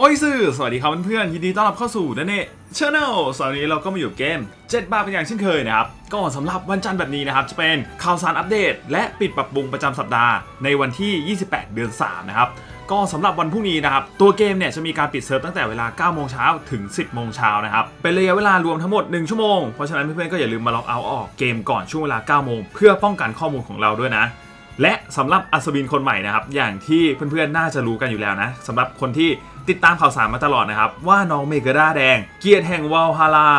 โอ้ยสื่อสวัสดีครับเพื่อนๆยินดีต้อนรับเข้าสู่นันเน่ชาแนลสวัสดีเราก็มาอยู่เกม 7 บาทเป็นอย่างเช่นเคยนะครับ ก็สำหรับวันจันทร์แบบนี้นะครับ จะเป็นข่าวสารอัปเดต และปิดปรับปรุงประจำสัปดาห์ในวันที่ 28 เดือน 3 นะครับ ก็สำหรับวันพรุ่งนี้นะครับ ตัวเกมเนี่ยจะมีการปิดเซิร์ฟตั้งแต่เวลา 9 โมงเช้าถึง 10 โมงเช้านะครับ เป็นระยะเวลารวมทั้งหมด 1 ชั่วโมง เพราะฉะนั้นเพื่อนๆก็อย่าลืมมาล็อกเอาท์ออกเกมก่อนช่วงเวลา 9 โมงเพื่อป้องกันข้อมูลของเราด้วยนะ และสำหรับอัศวินคนใหม่นะครับ อย่างที่เพื่อนๆ น่าจะรู้กันอยู่แล้วนะสำหรับคนที่ติดตามข่าวสารมาตลอดนะครับ ว่าน้องเมเกอร์ดาแดง เกียรติแห่งวาลฮารา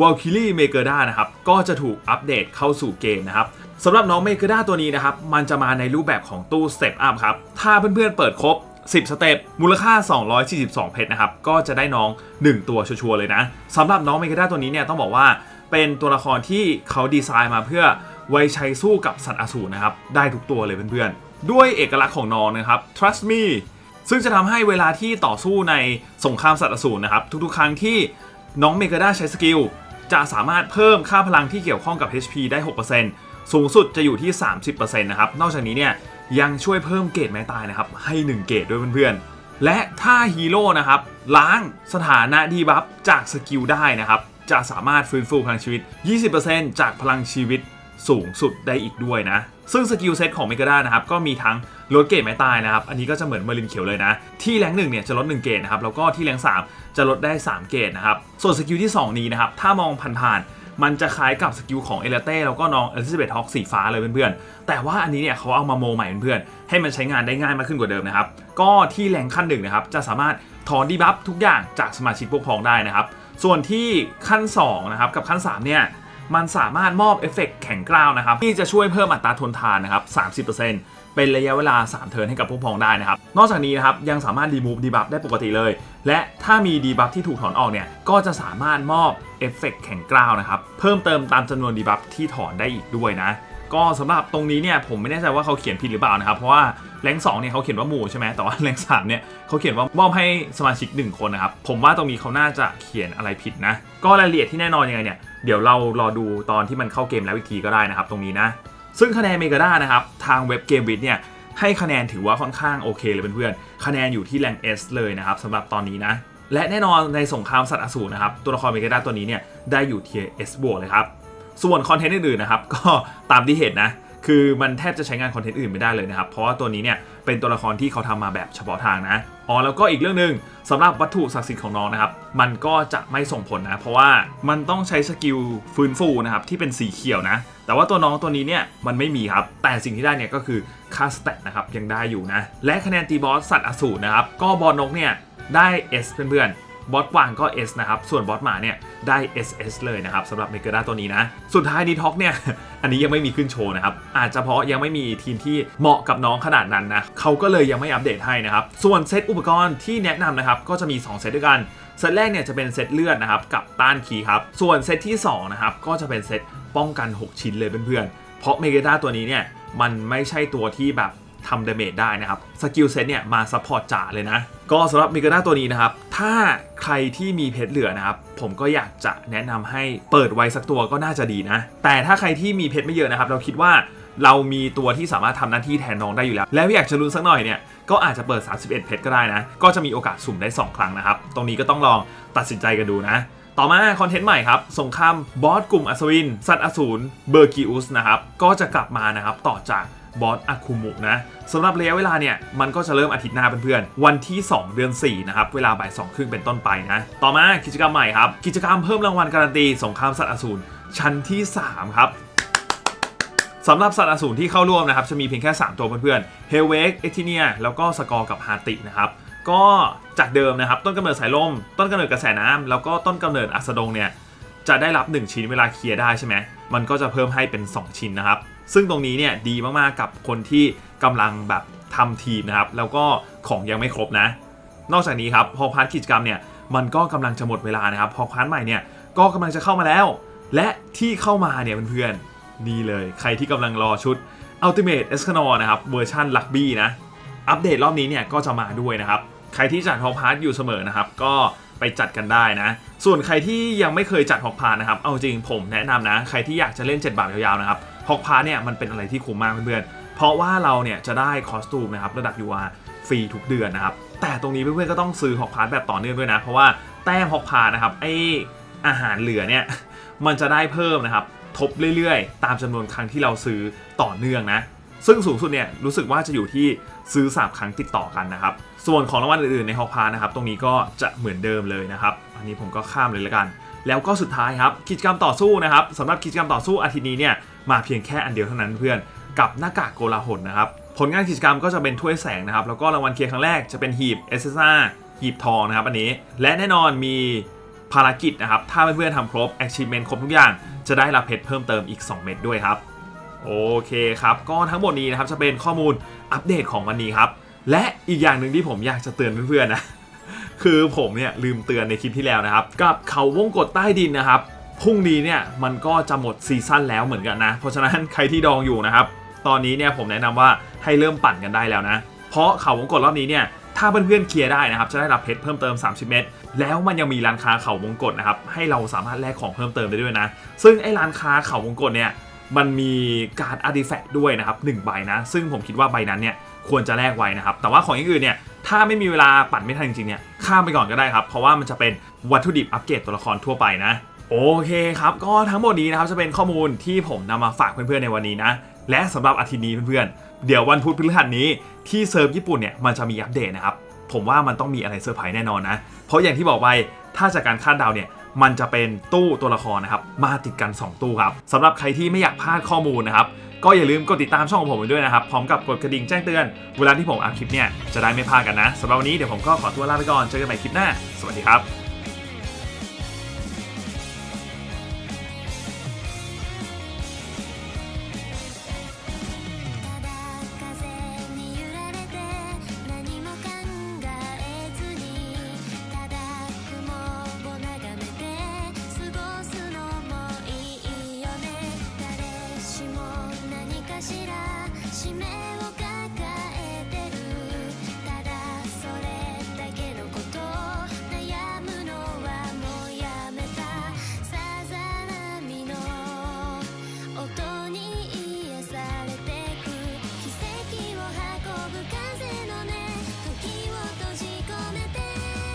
วาลคิลี่เมเกอร์ดานะครับ ก็จะถูกอัปเดตเข้าสู่เกมนะครับสำหรับน้องเมเกอร์ดาตัวนี้นะครับ มันจะมาในรูปแบบของตู้สเต็ปอัพครับ ถ้าเพื่อนๆ เปิดครบ 10 สเต็ปมูลค่า 242 เพชรนะครับ ก็จะได้น้อง 1 ตัวชัวร์เลยนะสำหรับน้องเมเกอร์ดาตัวนี้เนี่ยต้องบอกว่าเป็นตัวละครที่เขาดีไซน์มาเพื่อ ไว้ใช้สู้กับสัตว์อสูรนะครับ ได้ทุกตัวเลยเพื่อนๆ ด้วยเอกลักษณ์ของน้องนะครับ trust me ซึ่งจะทำให้เวลาที่ต่อสู้ในสงครามสัตว์อสูรนะครับ ทุกๆ ครั้งที่น้องเมกาด้าใช้สกิล จะสามารถเพิ่มค่าพลังที่เกี่ยวข้องกับ HP ได้ 6%สูงสุดจะอยู่ที่ 30%นะครับ นอกจากนี้เนี่ยยังช่วยเพิ่มเกรดไม้ตายนะครับ ให้ 1 เกรดด้วยเพื่อนๆ และถ้าฮีโร่นะครับล้างสถานะดีบัฟจากสกิลได้นะครับ จะสามารถฟื้นฟูพลังชีวิต 20%จากพลังชีวิต สูงสุดได้อีกด้วยนะ ซึ่งสกิลเซตของเมกาด้านะครับ ก็มีทั้งลดเกรดไม้ตายนะครับ อันนี้ก็จะเหมือนเมอรินเขียวเลยนะ ที่แรงหนึ่งเนี่ยจะลด 1 เกรดนะครับ แล้วก็ที่แรง3 จะลดได้ 3 เกรดนะครับ ส่วนสกิลที่ 2 นี้นะครับ ถ้ามองผ่านๆมันจะคล้ายกับสกิลของเอเลเต้แล้วก็น้องเอลิซาเบธฮอกสีฟ้าเลยเพื่อนๆ แต่ว่าอันนี้เนี่ยเขาเอามาโมใหม่เพื่อนๆ ให้มันใช้งานได้ง่ายมากขึ้นกว่าเดิมนะครับ ก็ที่แรงขั้นหนึ่งนะครับจะสามารถถอนดีบัฟทุกอย่างจากสมาชิกพวกพ้องได้นะครับ ส่วนที่ขั้น2นะครับกับขั้น3เนี่ย มันสามารถมอบเอฟเฟกต์แข็งกร้าวนะครับที่จะช่วยเพิ่มอัตราทนทานนะครับ 30%เป็นระยะเวลา 3 เทิร์นให้กับพวกพ้องได้นะครับ นอกจากนี้นะครับยังสามารถรีมูฟดีบัฟได้ปกติเลย และถ้ามีดีบัฟที่ถูกถอนออกเนี่ย ก็จะสามารถมอบเอฟเฟกต์แข็งกร้าวนะครับ เพิ่มเติมตามจำนวนดีบัฟที่ถอนได้อีกด้วยนะ ก็สำหรับตรงนี้เนี่ยผมไม่แน่ใจว่าเขาเขียนผิดหรือเปล่านะครับ เพราะว่า แรง2เนี่ยเขาเขียนว่าหมู่ใช่ไหมแต่ว่าแรง3เนี่ยเขาเขียนว่ามอบให้สมาชิก 1 คนนะครับ ผมว่าตรงนี้เขาน่าจะเขียนอะไรผิดนะ ก็รายละเอียดที่แน่นอนยังไงเนี่ยเดี๋ยวเรารอดูตอนที่มันเข้าเกมแล้วอีกทีก็ได้นะครับ ตรงนี้นะ ซึ่งคะแนนเมกาด้านะครับทางเว็บเกมวิดเนี่ยให้คะแนนถือว่าค่อนข้างโอเคเลยเพื่อนๆ คะแนนอยู่ที่แรง S เลยนะครับสำหรับตอนนี้นะ และแน่นอนในสงครามสัตว์อสูรนะครับ ตัวละครเมกาด้าตัวนี้เนี่ยได้อยู่เทีย S บวกเลยครับ ส่วนคอนเทนต์อื่นๆนะครับ ก็ตามที่เห็นนะ คือมันแทบจะใช้งานคอนเทนต์อื่นไม่ได้เลยนะครับ เพราะว่าตัวนี้เนี่ยเป็นตัวละครที่เขาทำมาแบบเฉพาะทางนะ อ๋อแล้วก็อีกเรื่องหนึ่งสำหรับวัตถุศักดิ์สิทธิ์ของน้องนะครับ มันก็จะไม่ส่งผลนะ เพราะว่ามันต้องใช้สกิลฟื้นฟูนะครับที่เป็นสีเขียวนะ แต่ว่าตัวน้องตัวนี้เนี่ยมันไม่มีครับ แต่สิ่งที่ได้เนี่ยก็คือค่าสเตตนะครับยังได้อยู่นะ และคะแนนตีบอสสัตว์อสูรนะครับ ก็บอลนกเนี่ยได้ S เพื่อนๆ บอสกวางก็ S นะครับ ส่วนบอสหมาเนี่ยได้ SS เลยนะครับสำหรับเมเกอร์ดาตัวนี้นะ สุดท้ายดีท็อกเนี่ย อันนี้ยังไม่มีขึ้นโชว์นะครับ อาจจะเพราะยังไม่มีทีมที่เหมาะกับน้องขนาดนั้นนะเขาก็เลยยังไม่อัปเดตให้นะครับ ส่วนเซตอุปกรณ์ที่แนะนำนะครับก็จะมี 2 เซตด้วยกันเซตแรกเนี่ยจะเป็นเซตเลือดนะครับกับต้านคีครับ ส่วนเซตที่2นะครับก็จะเป็นเซตป้องกัน 6 ชิ้นเลยเพื่อนๆเพราะเมเกอร์ดาตัวนี้เนี่ยมันไม่ใช่ตัวที่แบบ ทำดาเมจได้นะครับสกิลเซตเนี่ยมาซัพพอร์ตจ๋าเลยนะ ก็สำหรับมิกาด้าตัวนี้นะครับ ถ้าใครที่มีเพชรเหลือนะครับ ผมก็อยากจะแนะนำให้เปิดไว้สักตัวก็น่าจะดีนะ แต่ถ้าใครที่มีเพชรไม่เยอะนะครับ เราคิดว่าเรามีตัวที่สามารถทำหน้าที่แทนน้องได้อยู่แล้ว แล้วอยากจะลุ้นสักหน่อยเนี่ยก็อาจจะเปิด 31 เพชรก็ได้นะ ก็จะมีโอกาสสุ่มได้ 2 ครั้งนะครับ ตรงนี้ก็ต้องลองตัดสินใจกันดูนะ ต่อมาคอนเทนต์ใหม่ครับสงครามบอสกลุ่มอัศวิน สัตว์อสูรเบอร์กิอุสนะครับ ก็จะกลับมานะครับต่อจาก บอสอาคุมุนะสำหรับระยะเวลาเนี่ย มันก็จะเริ่มอาทิตย์หน้าเพื่อนๆ วันที่ 2 เดือน 4 นะครับ เวลาบ่าย2ครึ่งเป็นต้นไปนะ ต่อมากิจกรรมใหม่ครับ กิจกรรมเพิ่มรางวัลการันตีสงครามสัตว์อสูรชั้นที่ 3 ครับสำหรับสัตว์อสูรที่เข้าร่วมนะครับ จะมีเพียงแค่ 3 ตัวเพื่อนๆเฮลเวกเอทิเนียแล้วก็สกอร์กับฮาตินะครับก็จากเดิมนะครับต้นกำเนิดสายลม ต้นกำเนิดกระแสน้ำแล้วก็ต้นกำเนิดอัสดงเนี่ยจะได้รับ 1 ชิ้นเวลาเคลียร์ได้ใช่ไหมมันก็จะเพิ่มให้เป็น 2 ชิ้นนะครับ ซึ่งตรงนี้เนี่ยดีมากๆกับคนที่กำลังแบบทำทีมนะครับ แล้วก็ของยังไม่ครบนะ นอกจากนี้ครับพอพาร์ทกิจกรรมเนี่ยมันก็กำลังจะหมดเวลานะครับ พอพาร์ทใหม่เนี่ยก็กำลังจะเข้ามาแล้ว และที่เข้ามาเนี่ยเพื่อนๆนี่เลยใครที่กำลังรอชุด Ultimate e s c a n o r นะครับเวอร์ชันลักบี้นะอัปเดตรอบนี้เนี่ยก็จะมาด้วยนะครับ ใครที่จัดฮอกพาร์ทอยู่เสมอนะครับ ก็ไปจัดกันได้นะ ส่วนใครที่ยังไม่เคยจัดฮอกพาร์ทนะครับ เอาจริงผมแนะนำนะ ใครที่อยากจะเล่น 7 บาทยาวๆนะครับ ฮอกพาร์เนี่ยมันเป็นอะไรที่คุ้มมากเพื่อนๆ เพราะว่าเราเนี่ยจะได้คอสตูมนะครับระดับ UR ฟรีทุกเดือนนะครับ แต่ตรงนี้เพื่อนๆก็ต้องซื้อฮอกพาร์ทแบบต่อเนื่องด้วยนะ เพราะว่าแต้มฮอกพาร์ทนะครับไออาหารเหลือเนี่ยมันจะได้เพิ่มนะครับทบเรื่อยๆ ตามจำนวนครั้งที่เราซื้อต่อเนื่องนะซึ่งสูงสุดเนี่ยรู้สึกว่าจะอยู่ที่ซื้อ3ครั้งติดต่อกันนะครับ ส่วนของรางวัลอื่นๆในฮอกพานะครับ ตรงนี้ก็จะเหมือนเดิมเลยนะครับ อันนี้ผมก็ข้ามเลยละกัน แล้วก็สุดท้ายครับกิจกรรมต่อสู้นะครับสำหรับกิจกรรมต่อสู้อาทิตย์นี้เนี่ย มาเพียงแค่อันเดียวเท่านั้นเพื่อนกับหน้ากากโกลาหลนะครับผลงานกิจกรรมก็จะเป็นถ้วยแสงนะครับแล้วก็รางวัลเคลียร์ครั้งแรกจะเป็นหีบเอสเซซ่าหีบทองนะครับอันนี้ และแน่นอนมีภารกิจนะครับ ถ้าเพื่อนๆทำครบ achievement ครบทุกอย่าง จะได้รับเพชรเพิ่มเติมอีก 2 เม็ดด้วยครับ โอเคครับ ก็ทั้งหมดนี้นะครับจะเป็นข้อมูลอัปเดตของวันนี้ครับ และอีกอย่างหนึ่งที่ผมอยากจะเตือนเพื่อนๆนะ คือผมเนี่ยลืมเตือนในคลิปที่แล้วนะครับ กับเขาวงกฏใต้ดินนะครับ พรุ่งนี้เนี่ยมันก็จะหมดซีซั่นแล้วเหมือนกันนะ เพราะฉะนั้นใครที่ดองอยู่นะครับ ตอนนี้เนี่ยผมแนะนำว่าให้เริ่มปั่นกันได้แล้วนะ เพราะเขาวงกฏรอบนี้เนี่ยถ้าเพื่อนๆเคลียร์ได้นะครับ จะได้รับเพชรเพิ่มเติม 30 เม็ดแล้วมันยังมีร้านค้าเขาวงกฏนะครับ ให้เราสามารถแลกของเพิ่มเติมได้ด้วยนะ ซึ่งไอ้ร้านค้าเขาวงกฏเนี่ยมันมีการอาร์ติแฟกต์ด้วยนะครับหนึ่งใบนะ ซึ่งผมคิดว่าใบนั้นเนี่ยควรจะแลกไว้นะครับ แต่ว่าของอย่างอื่นเนี่ยถ้าไม่มีเวลาปั่นไม่ทันจริงๆเนี่ยข้ามไปก่อนก็ได้ครับ เพราะว่ามันจะเป็นวัตถุดิบอัปเกรดตัวละครทั่วไปนะ โอเคครับ ก็ทั้งหมดนี้นะครับจะเป็นข้อมูลที่ผมนำมาฝากเพื่อนๆในวันนี้นะ และสำหรับอาทิตย์นี้เพื่อนๆ เดี๋ยววันพุธพฤหัสนี้ที่เซิร์ฟญี่ปุ่นเนี่ยมันจะมีอัปเดตนะครับ ผมว่ามันต้องมีอะไรเซอร์ไพรส์แน่นอนนะ เพราะอย่างที่บอกไปถ้าจากการคาดเดาเนี่ยมันจะเป็นตู้ตัวละครนะครับมาติดกัน 2 ตู้ครับสำหรับใครที่ไม่อยากพลาดข้อมูลนะครับก็อย่าลืมกดติดตามช่องของผมไว้ด้วยนะครับ พร้อมกับกดกระดิ่งแจ้งเตือน เวลาที่ผมอัพคลิปเนี่ยจะได้ไม่พลาดกันนะสำหรับวันนี้เดี๋ยวผมก็ขอตัวลาไปก่อนเจอกันใหม่คลิปหน้า สวัสดีครับ